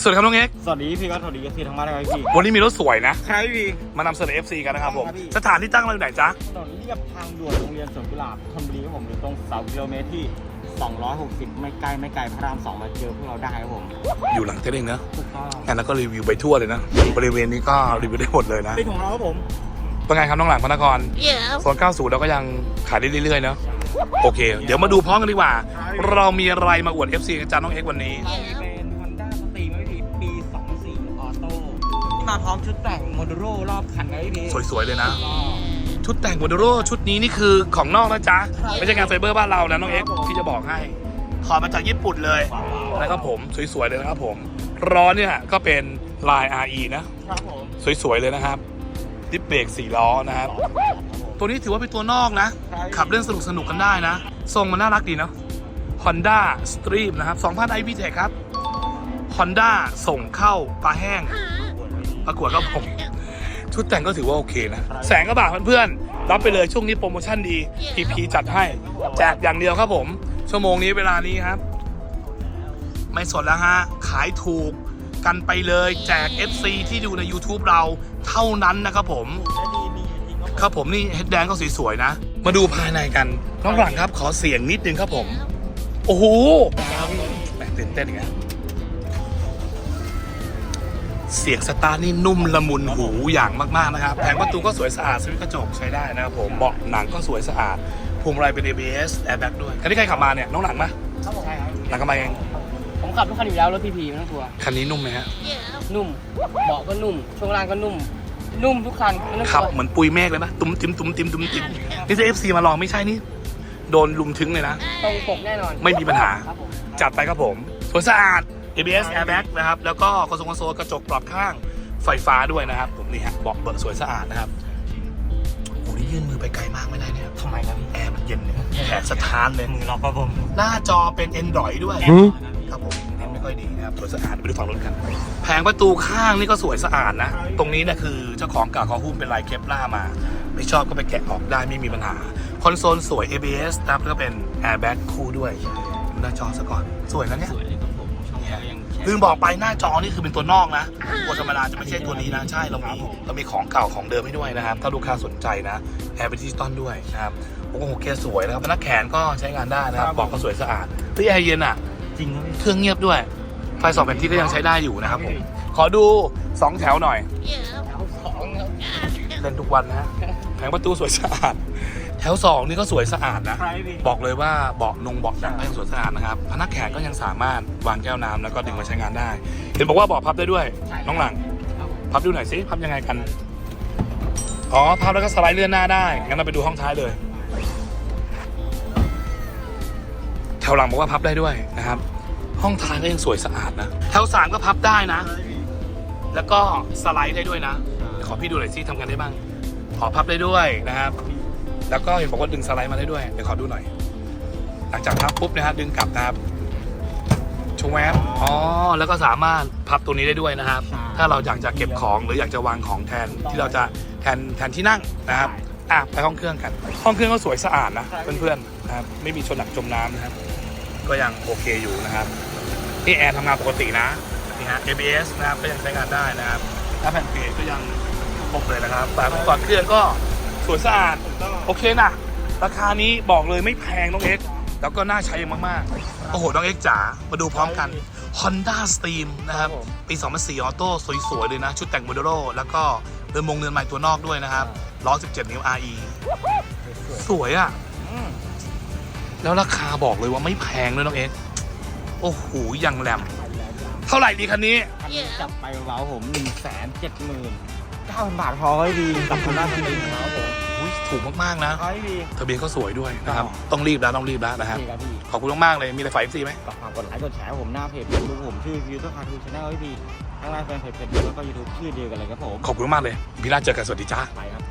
สวัสดีครับน้องเอ็กซ์สวัสดีพี่ก็สวัสดีทีทั้งบ้านนะครับพี่วันนี้มีรถสวยนะใช่พี่ มานำเสนอ FC กันนะครับผม ครับพี่ สถานที่ตั้งเราอยู่ไหนจ๊ะ ถนนเรียบทางด่วนโรงเรียนสวนกุหลาบธนบุรีครับผมอยู่ตรงเสากิโลเมตรที่ 260 ไม่ไกลไม่ไกลพระรามสองมาเจอพวกเราได้ครับผมอยู่หลังเจ๊เองเนอะถูกต้องงั้นแล้วก็รีวิวไปทั่วเลยนะ บริเวณนี้ก็รีวิวได้หมดเลยนะ เป็นของเราครับผม เป็นไงครับน้องหลังพระนคร Yeah. โซน90เราก็ยังขายได้เรื่อยๆเนอะโอเค เดี๋ยวมาดูพร้อมกันดีกว่าเรามีอะไรมาอวด FC กันจ้าน้องเอ็กซ์วันนี้อันนี้เป็น มาพร้อมชุดแต่งโมดูโรรอบคันนะพี่สวยๆเลยนะ ชุดแต่งโมเดโรชุดนี้นี่คือของนอกนะจ๊ะ ไม่ใช่งานไฟเบอร์บ้านเรานะน้องเอ็กซ์ที่จะบอกให้ ขอมาจากญี่ปุ่นเลยนะครับผมสวยๆเลยนะครับผมล้อเนี่ยก็เป็นลาย RE นะ ครับผม สวยๆเลยนะครับดิฟเบรกสี่ล้อนะครับ ตัวนี้ถือว่าเป็นตัวนอกนะ ขับเล่นสนุกสนุกๆกันได้นะ ทรงมันน่ารักดีเนาะ Honda Stream นะครับ 2,000 iV Tech ครับ Honda ส่งเข้าปลาแห้ง ประกวดครับผมชุดแต่งก็ถือว่าโอเคนะ แสงกระบะเพื่อนๆ รับไปเลยช่วงนี้โปรโมชั่นดี PP จัดให้ แจกอย่างเดียวครับผม ชั่วโมงนี้เวลานี้ครับ ไม่สดแล้วฮะ ขายถูกกันไปเลยแจก FC ที่ดูใน YouTube เราเท่านั้นนะครับผม ครับผมนี่เฮดแดงก็สวยๆนะ มาดูภายในกันน้องหลังครับขอเสียงนิดนึงครับผม โอ้โหแตื่นเต้นอีกแล้ว เสียงสตาร์ทนี่นุ่มละมุนหูอย่างมากๆนะครับแผงประตูก็สวยสะอาดสวิตช์กระจกใช้ได้นะครับผมเบาะหนังก็สวยสะอาดพวงมาลัยเป็น ABS airbag ด้วยคันนี้ใครขับมาเนี่ยน้องหลังมะครับผมใช่ครับหลังขับมาเองผมขับทุกคันอยู่แล้วรถพีพีไม่ต้องกลัวคันนี้นุ่มไหมฮะ Yeah. นุ่มเบาะก็นุ่ม ช่วงล่างก็นุ่ม นุ่มทุกคันไม่ต้องกขับลัวเหมือนปุยเมฆเลยนะตุ้มติ้มตุ้มติ้มตุ้มติ้มนี่จะ FC มาลองไม่ใช่นี่โดนลุมถึงเลยนะตรงปกแน่นอนไม่มีปัญหาครับผมจัดไปครับผมสวยสะอาด ABS airbag นะครับ แล้วก็คอนโซลคอนโซลกระจกปรับข้างไฟฟ้าด้วยนะครับผมนี่ฮะเบอกเบิกสวยสะอาดนะครับโอ้นี่ยื่นมือไปไกลมากไม่ได้เนี่ยทำไมครับพี่แอร์มันเย็นเนี่ยแขนสถานเลยมือเราครับผมหน้าจอเป็น Android ด้วยครับผมเน็ตไม่ค่อยดีนะครับสวยสะอาดไปดูฝั่งนู้นกัน แผงประตูข้างนี่ก็สวยสะอาดนะ ตรงนี้เนี่ยคือเจ้าของเก่าเขาหุ้มเป็นลายเคปล่ามา ไม่ชอบก็ไปแกะออกได้ไม่มีปัญหา คอนโซลสวย ABS นะครับแล้วก็เป็น airbag คู่ด้วยดูหน้าจอซะก่อนสวยนะเนี่ยสวย เลยครับผมช่องเรายังแข็งลืมบอกไปหน้าจอนี่คือเป็นตัวนอกนะตัวธรรมดาจะไม่ใช่ตัวนี้นะ ใช่เรามีเรามีของเก่าของเดิมให้ด้วยนะครับ ถ้าลูกค้าสนใจนะแอร์เป็นดิจิตอลด้วยนะครับโอ้โหเคสวยนะครับพนักแขนก็ใช้งานได้นะครับบอกก็สวยสะอาดที่แอร์เย็นอะจริงครับพี่เครื่องเงียบด้วยไฟสองแผ่นที่ก็ยังใช้ได้อยู่นะครับผมขอดู 2 แถวหน่อย Yeah. เอาสองครับเล่นทุกวันนะฮะแผงประตูสวยสะอาด แถว2นี่ก็สวยสะอาดนะใครพี่บอกเลยว่าเบาะนงเบาะหนังก็ยังสวยสะอาดนะครับ พนักแขนก็ยังสามารถวางแก้วน้ำแล้วก็ดึงมาใช้งานได้ เห็นบอกว่าเบาะพับได้ด้วย น้องหลังครับผมพับดูหน่อยสิพับยังไงกัน อ๋อ พับแล้วก็สไลด์เลื่อนหน้าได้ งั้นเราไปดูห้องท้ายเลย แถวหลังบอกว่าพับได้ด้วยนะครับ ห้องท้ายก็ยังสวยสะอาดนะ แถวสามก็พับได้นะ แล้วก็สไลด์ได้ด้วยนะ ขอพี่ดูหน่อยสิทำกันได้บ้าง ขอพับได้ด้วยนะครับ แล้วก็เห็นบอกว่าดึงสไลด์มาได้ด้วย เดี๋ยวขอดูหน่อย หลังจากพับปุ๊บนะครับดึงกลับนะครับชงแวบอ๋อ แล้วก็สามารถพับตัวนี้ได้ด้วยนะครับ ถ้าเราอยากจะเก็บของหรืออยากจะวางของแทนที่เราจะแทนแทนที่นั่งนะครับอะไปห้องเครื่องกัน ห้องเครื่องก็สวยสะอาดนะเพื่อนๆนะครับไม่มีชนหนักจมน้ำนะครับ ก็ยังโอเคอยู่นะครับนี่แอร์ทำงานปกตินะนี่ฮะ ABS นะครับก็ยังใช้งานได้นะครับถ้าแผ่นเปลี่ยนก็ยังครบเลยนะครับฝาก่อนเครื่องก็ สวยสะอาด โอเคนะ ราคานี้บอกเลยไม่แพงน้องเอ็กซ์แล้วก็น่าใช้มากๆ โอ้โห น้องเอ็กซ์จ๋า มาดูพร้อมกัน Honda Stream นะครับ ปี 2004ออโต้สวย ๆ เลยนะ ชุดแต่งโมเดโรแล้วก็เรือนมงเรือนใหม่ตัวนอกด้วยนะครับล้อ17 นิ้ว RE สวยอะ แล้วราคาบอกเลยว่าไม่แพงด้วยน้องเอ็กซ์โอ้โหยังแหลม เท่าไหร่ดีคันนี้คันนี้จับไปเบาๆผมหนึ่งแสนเจ็ดหมื่นเก้าพันบาทพอไว้ดีกับคนหน้าสตรีมของเราครับผมอุ้ย ถูกมากๆนะ เอาให้ดีทะเบียนก็สวยด้วยนะครับ ครับ ต้องรีบแล้วต้องรีบแล้วนะครับ นี่ครับพี่ขอบคุณมากๆเลย มีอะไรฝาก FC ไหมก็ฝากกดไลค์กดแชร์ผมหน้าเพจเฟซบุ๊กผมชื่อฟิวเตอร์คาร์ทูชแนลให้ดีทั้งไลน์แฟนเพจเฟซบุ๊กแล้วก็ยูทูบชื่อเดียวกันเลยครับผม ขอบคุณมากเลยพี่น่าเจอกันสวัสดีจ้า ไปครับ